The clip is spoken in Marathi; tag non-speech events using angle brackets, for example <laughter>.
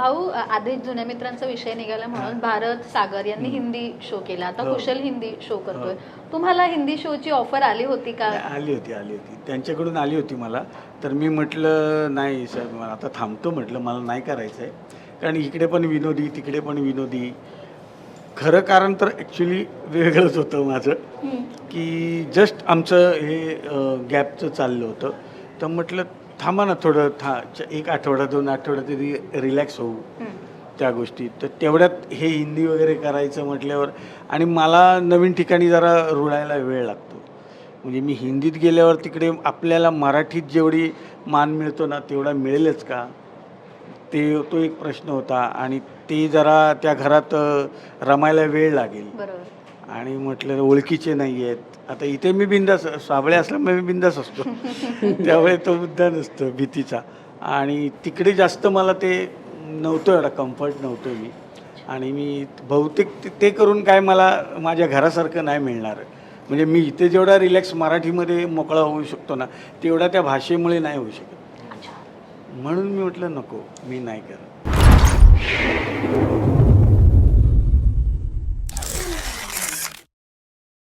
भाऊ अ, आधी जुन्या मित्रांचा विषय निघाला म्हणून भारत सागर यांनी हिंदी शो केला. आता हो. कुशल हिंदी शो करतोय. तुम्हाला हिंदी शोची ऑफर आली होती का? आली होती आली होती. त्यांच्याकडून आली होती मला. तर मी म्हटलं नाही साहेब मला आता थांबतो म्हटलं मला नाही करायचं आहे कारण इकडे पण विनोदी तिकडे पण विनोदी. खरं कारण तर ॲक्च्युली वेगळंच होतं माझं. हम्म. की जस्ट आमचं हे गॅपचं चाललं होतं. तर म्हटलं थांबा ना थोडं था च- एक आठवडा दोन आठवडा तरी रिलॅक्स होऊ. त्या गोष्टी. तर तेवढ्यात हे हिंदी वगैरे करायचं म्हटल्यावर आणि मला नवीन ठिकाणी जरा रुळायला वेळ लागतो. म्हणजे मी हिंदीत गेल्यावर तिकडे आपल्याला मराठीत जेवढी मान मिळतो ना तेवढा मिळेलच का? ते तो एक प्रश्न होता. आणि ते जरा त्या घरात रमायला वेळ लागेल. बरोबर. आणि म्हटलं ओळखीचे नाही आहेत आता इथे मी बिंदास साबळे असल्यामुळे मी बिंदास असतो. <laughs> त्यामुळे तो मुद्दा नसतो भीतीचा. आणि तिकडे जास्त मला ते नव्हतं एवढा कम्फर्ट नव्हतं मी. आणि मी बहुतेक ते- ते करून काय मला माझ्या घरासारखं नाही मिळणार. म्हणजे मी इथे जेवढा रिलॅक्स मराठीमध्ये मोकळा होऊ शकतो ना तेवढा त्या भाषेमुळे नाही होऊ शकत. म्हणून मी म्हटलं नको मी नाही करत.